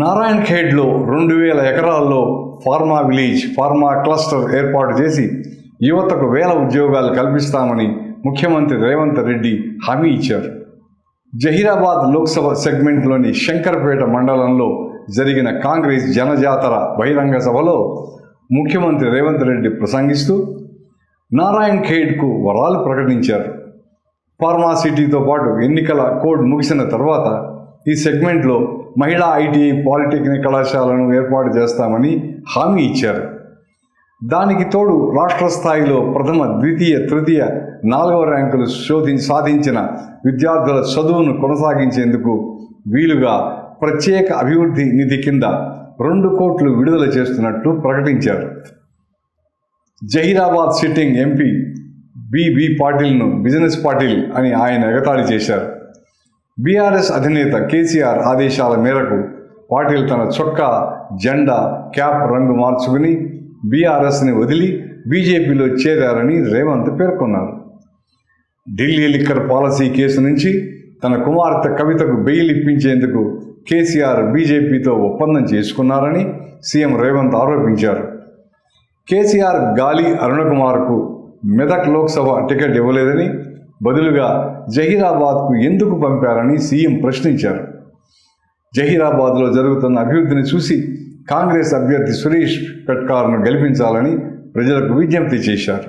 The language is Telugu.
నారాయణ్ ఖేడ్లో రెండు వేల ఎకరాల్లో ఫార్మా విలేజ్ ఫార్మా క్లస్టర్ ఏర్పాటు చేసి యువతకు వేల ఉద్యోగాలు కల్పిస్తామని ముఖ్యమంత్రి రేవంత్ రెడ్డి హామీ ఇచ్చారు. జహీరాబాద్ లోక్సభ సెగ్మెంట్లోని శంకర్పేట మండలంలో జరిగిన కాంగ్రెస్ జనజాతర బహిరంగ సభలో ముఖ్యమంత్రి రేవంత్ రెడ్డి ప్రసంగిస్తూ నారాయణ్ ఖేడ్కు వరాలు ప్రకటించారు. ఫార్మాసిటీతో పాటు ఎన్నికల కోడ్ ముగిసిన తర్వాత ఈ సెగ్మెంట్లో మహిళా ఐటీఐ పాలిటెక్నిక్ కళాశాలను ఏర్పాటు చేస్తామని హామీ ఇచ్చారు. దానికి తోడు రాష్ట్ర స్థాయిలో ప్రథమ ద్వితీయ తృతీయ నాలుగవ ర్యాంకులు శోధి సాధించిన విద్యార్థుల చదువును కొనసాగించేందుకు వీలుగా ప్రత్యేక అభివృద్ధి నిధి కింద రెండు కోట్లు విడుదల చేస్తున్నట్లు ప్రకటించారు. జహీరాబాద్ సిట్టింగ్ ఎంపీ బిబి పాటిల్ను బిజినెస్ పాటిల్ అని ఆయన ఎగతాళి చేశారు. బీఆర్ఎస్ అధినేత కేసీఆర్ ఆదేశాల మేరకు పాటిల్ తన చొక్కా జెండా క్యాప్ రంగు మార్చుకుని బీఆర్ఎస్ని వదిలి బీజేపీలో చేరారని రేవంత్ పేర్కొన్నారు. ఢిల్లీ లిక్కర్ పాలసీ కేసు నుంచి తన కుమార్తె కవితకు బెయిల్ ఇప్పించేందుకు కేసీఆర్ బీజేపీతో ఒప్పందం చేసుకున్నారని సీఎం రేవంత్ ఆరోపించారు. కేసీఆర్ గాలి అరుణకుమార్కు మెదక్ లోక్సభ టికెట్ ఇవ్వలేదని బదులుగా జహీరాబాద్కు ఎందుకు పంపారని సీఎం ప్రశ్నించారు. జహీరాబాద్లో జరుగుతున్న అభివృద్ధిని చూసి కాంగ్రెస్ అభ్యర్థి సురేష్ పెట్కార్ను గెలిపించాలని ప్రజలకు విజ్ఞప్తి చేశారు.